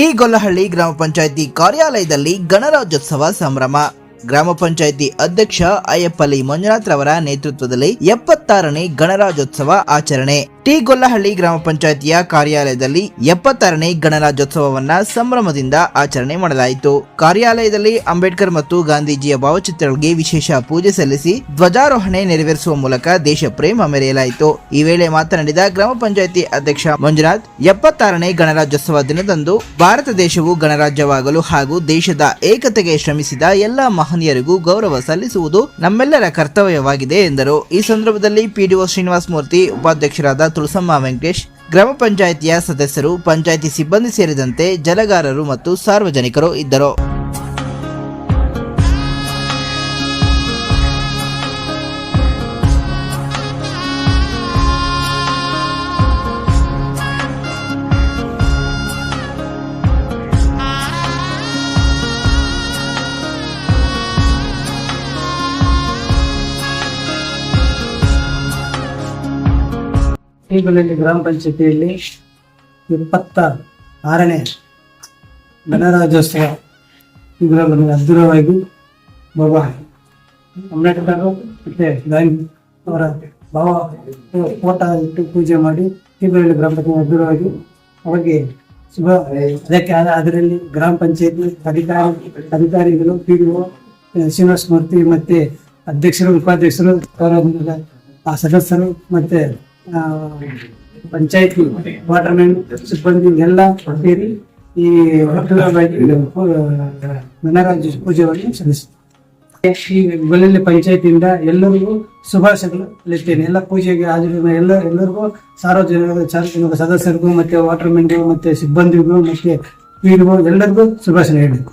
T Gollahalli ಗ್ರಾಮ ಪಂಚಾಯಿತಿ ಕಾರ್ಯಾಲಯದಲ್ಲಿ ಗಣರಾಜ್ಯೋತ್ಸವ ಸಂಭ್ರಮ. ಗ್ರಾಮ ಪಂಚಾಯಿತಿ ಅಧ್ಯಕ್ಷ ಅಯ್ಯಪ್ಪಲಿ ಮಂಜುನಾಥ್ ರವರ ನೇತೃತ್ವದಲ್ಲಿ ಎಪ್ಪತ್ತಾರನೇ ಗಣರಾಜ್ಯೋತ್ಸವ ಆಚರಣೆ. ಟಿ ಗೊಲ್ಲಹಳ್ಳಿ ಗ್ರಾಮ ಪಂಚಾಯಿತಿಯ ಕಾರ್ಯಾಲಯದಲ್ಲಿ ಎಪ್ಪತ್ತಾರನೇ ಗಣರಾಜ್ಯೋತ್ಸವವನ್ನ ಸಂಭ್ರಮದಿಂದ ಆಚರಣೆ ಮಾಡಲಾಯಿತು. ಕಾರ್ಯಾಲಯದಲ್ಲಿ ಅಂಬೇಡ್ಕರ್ ಮತ್ತು ಗಾಂಧೀಜಿಯ ಭಾವಚಿತ್ರಗಳಿಗೆ ವಿಶೇಷ ಪೂಜೆ ಸಲ್ಲಿಸಿ ಧ್ವಜಾರೋಹಣೆ ನೆರವೇರಿಸುವ ಮೂಲಕ ದೇಶ ಪ್ರೇಮ ಮೆರೆಯಲಾಯಿತು. ಈ ವೇಳೆ ಮಾತನಾಡಿದ ಗ್ರಾಮ ಪಂಚಾಯಿತಿ ಅಧ್ಯಕ್ಷ ಮಂಜುನಾಥ್, ಎಪ್ಪತ್ತಾರನೇ ಗಣರಾಜ್ಯೋತ್ಸವ ದಿನದಂದು ಭಾರತ ದೇಶವು ಗಣರಾಜ್ಯವಾಗಲು ಹಾಗೂ ದೇಶದ ಏಕತೆಗೆ ಶ್ರಮಿಸಿದ ಎಲ್ಲ ಮಹನೀಯರಿಗೂ ಗೌರವ ಸಲ್ಲಿಸುವುದು ನಮ್ಮೆಲ್ಲರ ಕರ್ತವ್ಯವಾಗಿದೆ ಎಂದರು. ಈ ಸಂದರ್ಭದಲ್ಲಿ ಪಿಡಿಒ ಶ್ರೀನಿವಾಸ ಮೂರ್ತಿ, ಉಪಾಧ್ಯಕ್ಷರಾದ ತುಳಸಮ್ಮ ವೆಂಕಟೇಶ್ ಗ್ರಾಮ ಪಂಚಾಯಿತಿಯ ಸದಸ್ಯರು ಪಂಚಾಯಿತಿ ಸಿಬ್ಬಂದಿ ಸೇರಿದಂತೆ ಜಲಗಾರರು ಮತ್ತು ಸಾರ್ವಜನಿಕರು ಇದ್ದರು. ಈಗಲಲ್ಲಿ ಗ್ರಾಮ ಪಂಚಾಯತಿಯಲ್ಲಿ ಇಪ್ಪತ್ತ ಆರನೇ ಗಣರಾಜ್ಯೋತ್ಸವ ಇದರಲ್ಲಿ ಅದ್ಭುತವಾಗಿ ಬರುವ ಅಂಬೇಡ್ಕರ್ ಮತ್ತೆ ಅವರ ಭಾವ ಫೋಟೋ ಇಟ್ಟು ಪೂಜೆ ಮಾಡಿ ಈಗಲಲ್ಲಿ ಗ್ರಾಮ ಪಂಚಾಯತಿ ಅದ್ಭುತವಾಗಿ ಅವರಿಗೆ ಶುಭ. ಅದಕ್ಕೆ ಅದರಲ್ಲಿ ಗ್ರಾಮ ಪಂಚಾಯತಿ ಅಧಿಕಾರಿ ಅಧಿಕಾರಿಗಳು ಪಿ ಡಿ ಶ್ರೀನಿವಾಸ ಮೂರ್ತಿ ಮತ್ತೆ ಅಧ್ಯಕ್ಷರು, ಉಪಾಧ್ಯಕ್ಷರು ಆ ಸದಸ್ಯರು ಮತ್ತೆ ಪಂಚಾಯತಿ ವಾಟರ್ ಮ್ಯಾನ್ ಸಿಬ್ಬಂದಿ ಎಲ್ಲ ಸೇರಿ ಈ ಗಣರಾಜ್ಯ ಪೂಜೆಯನ್ನು ಸಲ್ಲಿಸಿದ್ದಾರೆ. ಈ ಗೊಲ್ಲಲ್ಲಿ ಪಂಚಾಯತಿಯಿಂದ ಎಲ್ಲರಿಗೂ ಶುಭಾಶಯಗಳು ಹೇಳ್ತೇನೆ ಎಲ್ಲ ಪೂಜೆಗೆ ಹಾಜರಿನ ಎಲ್ಲ ಎಲ್ಲರಿಗೂ ಸಾರ್ವಜನಿಕ ಸಾರ್ವಜನಿಕ ಸದಸ್ಯರಿಗೂ ಮತ್ತೆ ವಾಟರ್ ಮ್ಯಾನ್ಗೂ ಮತ್ತೆ ಸಿಬ್ಬಂದಿಗೂ ಮತ್ತೆ ಎಲ್ಲರಿಗೂ ಶುಭಾಶಯ ಹೇಳಬೇಕು.